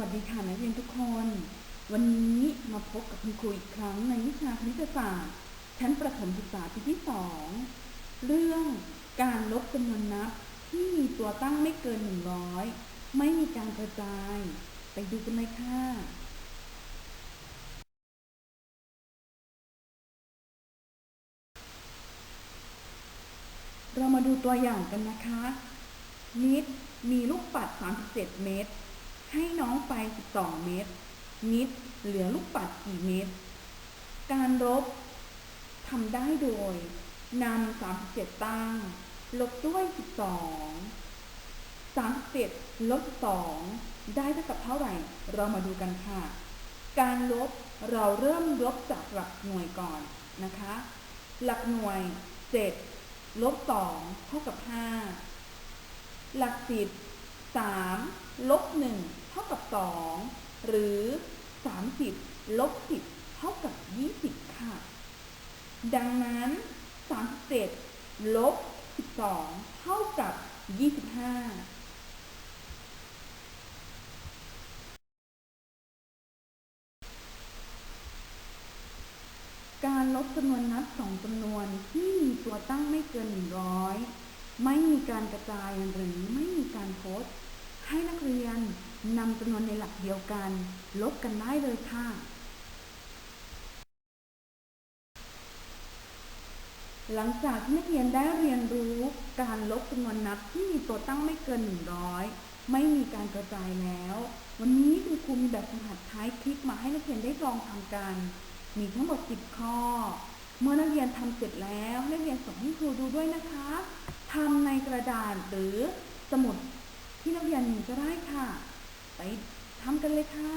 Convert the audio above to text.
วัสดีค่ะนักเรียนทุกคน วันนี้มาพบกับคุณครูอีกครั้งในวิชาคณิตศาสตร์ชั้นประถมศึกษาปีที่สองเรื่องการลบจำนวนนับที่มีตัวตั้งไม่เกิน100ไม่มีการกระจาย ไปดูกันเลยค่ะเรามาดูตัวอย่างกันนะคะนิดมีลูกปัด 37 เม็ด ให้น้องไป12เม็ดนิดเหลือลูกปัดกี่เม็ดการลบทำได้โดยนำ37 ตั้ง ลบด้วย 12 37ลบ2ได้เท่ากับเท่าไหร่ เรามาดูกันค่ะ การลบเราเริ่มลบจากหลักหน่วยก่อนนะคะ หลักหน่วย 7 ลบ 2 เท่ากับ 5 หลักสิ บสามลบหนึ่งเท่ากับสองหรือสามสิบลบสิบเท่ากับยี่สิบค่ะ ดังนั้นสามสิบเจ็ดลบสิบสองเท่ากับยี่สิบห้าการลบจำนวนนับสองจำนวนที่มีตัวตั้งไม่เกินหนึ่งร้อยไม่มีการกระจายหรือไม่มีการโพสต์ ให้นักเรียนนำจำนวนในหลักเดียวกัน ลบกันได้เลยค่ะ หลังจากที่นักเรียนได้เรียนรู้การลบจำนวนนับที่มีตัวตั้งไม่เกิน 100 ไม่มีการกระจายแล้ว วันนี้คุณครูมีแบบฝึกหัดท้ายคลิปมาให้นักเรียนได้ลองทำกัน มีทั้งหมด 10 ข้อ เมื่อนักเรียนทำเสร็จแล้วนักเรียนส่งให้ครูดูด้วยนะคะทำในกระดาษหรือสมุดที่นักเรียน ก็ได้ค่ะ ไปทำกันเลยค่ะ